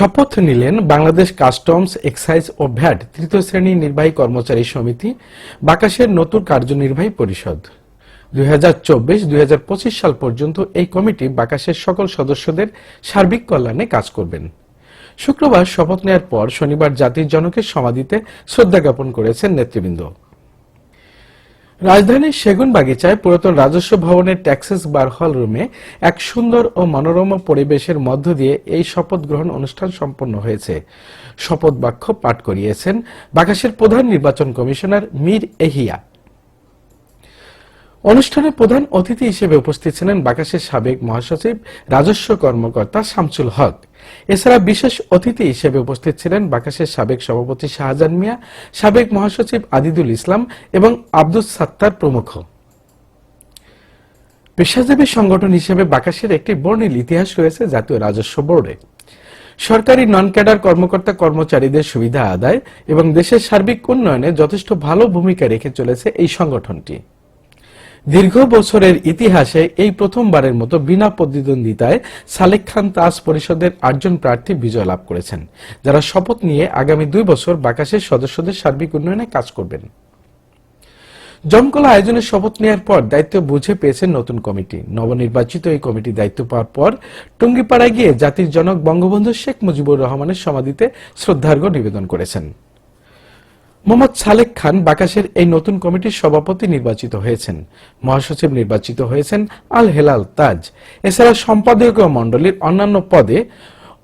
শপথ নিলেন Bangladesh customs excise ও ভ্যাট, তৃতীয় শ্রেণি নির্বাহী কর্মচারী সমিতি, বাকাশের নতুন কার্যনির্বাহী পরিষদ। দুই হাজার চব্বিশ, দুই হাজার পঁচিশ সাল পর্যন্ত এই কমিটি বাকাশের সকল সদস্যদের সার্বিক কল্যাণে কাজ করবেন। শুক্রবার শপথ নেওয়ার পর শনিবার জাতির জনকের সমাধিতে শ্রদ্ধা জ্ঞাপন করেছেন নেতৃবৃন্দ। রাজধানীর সেগুন বাগিচায় পুরাতন রাজস্ব ভবনের ট্যাক্সেস বার হল রুমে এক সুন্দর ও মনোরম পরিবেশের মধ্য দিয়ে এই শপথ গ্রহণ অনুষ্ঠান সম্পন্ন হয়েছে। শপথ বাক্য পাঠ করিয়েছেন বাকাশের প্রধান নির্বাচন কমিশনার মীর এহিয়া। অনুষ্ঠানে প্রধান অতিথি হিসেবে উপস্থিত ছিলেন বাকাশের সাবেক মহাসচিব, রাজস্ব কর্মকর্তা শামসুল হক। এছাড়া বিশেষ অতিথি হিসেবে উপস্থিত ছিলেন বাকাশের সাবেক সভাপতি শাহজাহান মিয়া, সাবেক মহাসচিব আদিদুল ইসলাম এবং আব্দুস সাত্তার প্রমুখ। পেশাজীবী সংগঠন হিসেবে বাকাশের একটি বর্ণিল ইতিহাস রয়েছে জাতীয় রাজস্ব বোর্ডে। সরকারি নন ক্যাডার কর্মকর্তা কর্মচারীদের সুবিধা আদায় এবং দেশের সার্বিক উন্নয়নে যথেষ্ট ভালো ভূমিকা রেখে চলেছে এই সংগঠনটি। দীর্ঘ বছরের ইতিহাসে এই প্রথমবারের মতো বিনা প্রতিদ্বন্দ্বিতায় সালেক খান তাজ পরিষদের আটজন প্রার্থী বিজয় লাভ করেছেন, যারা শপথ নিয়ে আগামী দুই বছর বাকাশের সদস্যদের সার্বিক উন্নয়নে কাজ করবেন। জমকলা আয়োজনের শপথ নেওয়ার পর দায়িত্ব বুঝে পেয়েছেন নতুন কমিটি। নবনির্বাচিত এই কমিটি দায়িত্ব পাওয়ার পর টুঙ্গিপাড়ায় গিয়ে জাতির জনক বঙ্গবন্ধু শেখ মুজিবুর রহমানের সমাধিতে শ্রদ্ধার্ঘ্য নিবেদন করেছেন। মোহাম্মদ সালেক খান বাকাশের এই নতুন কমিটির সভাপতি নির্বাচিত হয়েছেন। মহাসচিব নির্বাচিত হয়েছেন আল হেলাল তাজ। এছাড়া সম্পাদকীয় মণ্ডলীর অন্যান্য পদে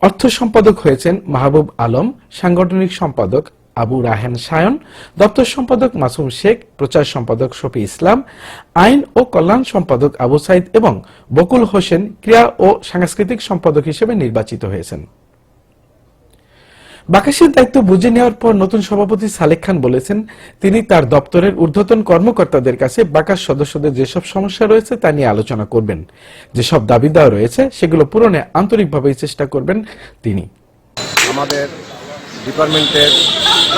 অর্থ সম্পাদক হয়েছেন মাহবুব আলম, সাংগঠনিক সম্পাদক আবু রাহেন সায়ন, দপ্তর সম্পাদক মাসুম শেখ, প্রচার সম্পাদক শফি ইসলাম, আইন ও কল্যাণ সম্পাদক আবু সাইদ এবং বকুল হোসেন ক্রীড়া ও সাংস্কৃতিক সম্পাদক হিসেবে নির্বাচিত হয়েছেন। বাকাশের দায়িত্ব বুঝে নেওয়ার পর নতুন সভাপতি সালেক খান বলেছেন, তিনি তার দপ্তরের ঊর্ধ্বতন কর্মকর্তাদের কাছে বাকাশ সদস্যদের যেসব সমস্যা রয়েছে তা নিয়ে আলোচনা করবেন। যেসব দাবি দেওয়া রয়েছে, সেগুলো পূরণে আন্তরিকভাবে চেষ্টা করবেন তিনি। আমাদের ডিপার্টমেন্টের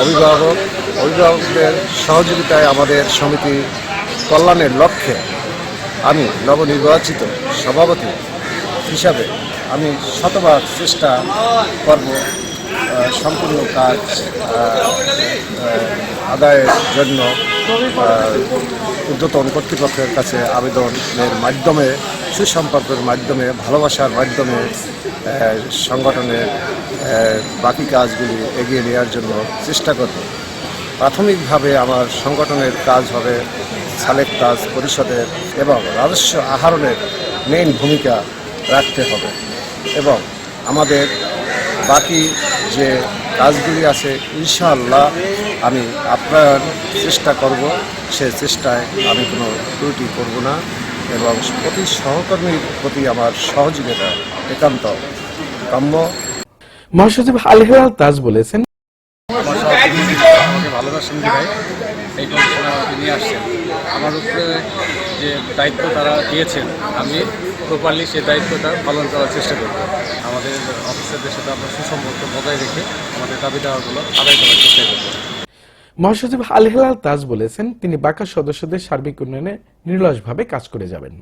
অভিভাবক, অভিভাবকদের সহযোগিতায় আমাদের সমিতি কল্যাণের লক্ষ্যে আমি নবনির্বাচিত সভাপতি হিসাবে আমি শতবার চেষ্টা করব। সম্পূর্ণ কাজ আদায়ের জন্য ঊর্ধ্বতন কর্তৃপক্ষের কাছে আবেদনের মাধ্যমে, সুসম্পর্কের মাধ্যমে, ভালোবাসার মাধ্যমে সংগঠনের বাকি কাজগুলি এগিয়ে নেওয়ার জন্য চেষ্টা করব। প্রাথমিকভাবে আমার সংগঠনের কাজ হবে সালেক কাজ পরিষদের এবং রাজস্ব আহরণের মেইন ভূমিকা রাখতে হবে এবং আমাদের বাকি যে কাজগুলি আছে ইনশাআল্লাহ আমি আপ্যায়ন চেষ্টা করব। সে চেষ্টায় আমি কোনো ত্রুটি করব না এবং প্রতি সহকর্মীর প্রতি আমার সহযোগিতা একান্ত কাম্য। মহাসচিব আল হেলাল তাজ বলেছেন। ভালোবাসেন বিধায় এই কমিশনে আমাকে নিয়ে আসছেন। আমার উপরে যে দায়িত্ব তারা দিয়েছেন, আমি প্রপারলি সেই দায়িত্বটা পালন করার চেষ্টা করব। আমাদের অফিসারদের সাথে আমরা সুসম্পর্ক বজায় রেখে আমাদের দাবি দেওয়াগুলো আদায় করার চেষ্টা করব। মহাসচিব আল হেলাল তাজ বলেছেন, তিনি বাকাশ সদস্যদের সার্বিক উন্নয়নে নির্লসভাবে কাজ করে যাবেন।